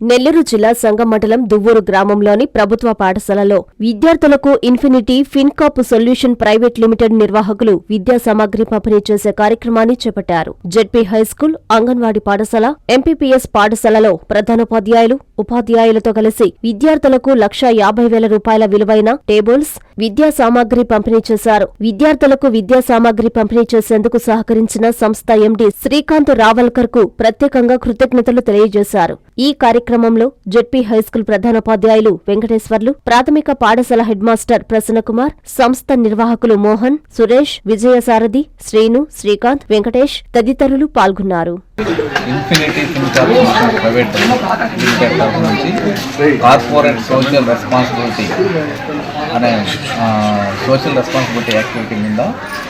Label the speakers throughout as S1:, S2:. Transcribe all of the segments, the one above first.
S1: నెల్లూరు జిల్లా సంగం మండలం దువ్వూరు గ్రామంలోని ప్రభుత్వ పాఠశాలలో విద్యార్థులకు Infinity Fincap Solution Private Limited నిర్వాహకులు విద్యా సామాగ్రి పంపిణీ చేసే కార్యక్రమాన్ని చేపట్టారు. జెడ్పీ హైస్కూల్ అంగన్వాడీ పాఠశాల ఎంపీపీఎస్ పాఠశాలలో ప్రధానోపాధ్యాయులు ఉపాధ్యాయులతో కలిసి విద్యార్థులకు లక్ష యాభై వేల రూపాయల విలువైన టేబుల్స్ విద్యా సామాగ్రి పంపిణీ చేశారు. విద్యార్థులకు విద్యా సామాగ్రి పంపిణీ చేసేందుకు సహకరించిన సంస్థ ఎండీ శ్రీకాంత్ రావల్కర్కు ప్రత్యేకంగా కృతజ్ఞతలు తెలియజేశారు. ఈ కార్యక్రమంలో జెడ్పీ హైస్కూల్ ప్రధానోపాధ్యాయులు వెంకటేశ్వర్లు ప్రాథమిక పాఠశాల హెడ్ మాస్టర్ ప్రసన్నకుమార్ సంస్థ నిర్వాహకులు మోహన్ సురేష్ విజయసారథి శ్రీను శ్రీకాంత్ వెంకటేష్ తదితరులు పాల్గొన్నారు.
S2: ఇన్ఫినిటీ ఫిన్కాప్ ప్రైవేట్ లిమిటెడ్ తరఫు నుంచి కార్పొరేట్ సోషల్ రెస్పాన్సిబిలిటీ అనే సోషల్ రెస్పాన్సిబిలిటీ యాక్టివిటీ కింద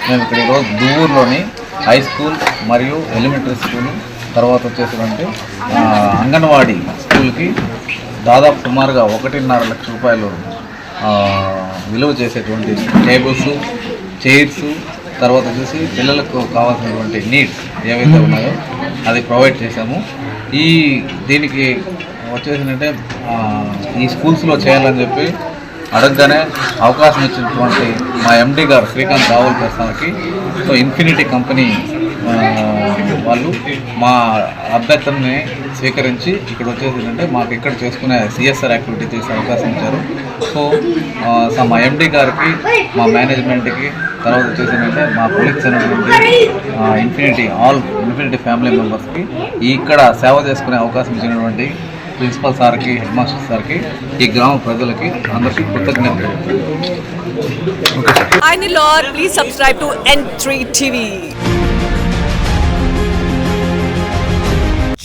S2: మేము ఇక్కడ ఈరోజు దూర్లోని హై స్కూల్ మరియు ఎలిమెంటరీ స్కూల్ తర్వాత వచ్చేసినటువంటి అంగన్వాడీ స్కూల్కి దాదాపు సుమారుగా ఒకటిన్నర లక్ష రూపాయలు విలువ చేసేటువంటి టేబుల్స్ చైర్స్ తర్వాత వచ్చేసి పిల్లలకు కావాల్సినటువంటి నీడ్స్ ఏవైతే ఉన్నాయో అది ప్రొవైడ్ చేశాము. ఈ దీనికి వచ్చేసిందంటే ఈ స్కూల్స్లో చేయాలని చెప్పి అడగగానే అవకాశం ఇచ్చినటువంటి మా ఎండి గారు శ్రీకాంత్ రావుల్ సార్కి సో ఇన్ఫినిటీ కంపెనీ వాళ్ళు మా అభ్యర్థనని స్వీకరించి ఇక్కడ వచ్చేసి ఏంటంటే మాకు ఇక్కడ చేసుకునే సిఎస్ఆర్ యాక్టివిటీ చేసే అవకాశం ఇచ్చారు. సో మా ఎండి గారికి మా మేనేజ్మెంట్కి తర్వాత వచ్చేసి ఏంటంటే మా కొలీగ్స్ అయినటువంటి ఇన్ఫినిటీ ఆల్ ఇన్ఫినిటీ ఫ్యామిలీ మెంబర్స్కి ఇక్కడ సేవ చేసుకునే అవకాశం ఇచ్చినటువంటి ప్రిన్సిపల్ సార్కి హెడ్ మాస్టర్ సార్కి ఈ గ్రామ ప్రజలకి అందరికీ కృతజ్ఞతలు
S3: Hi Nilor, please subscribe to N3 TV.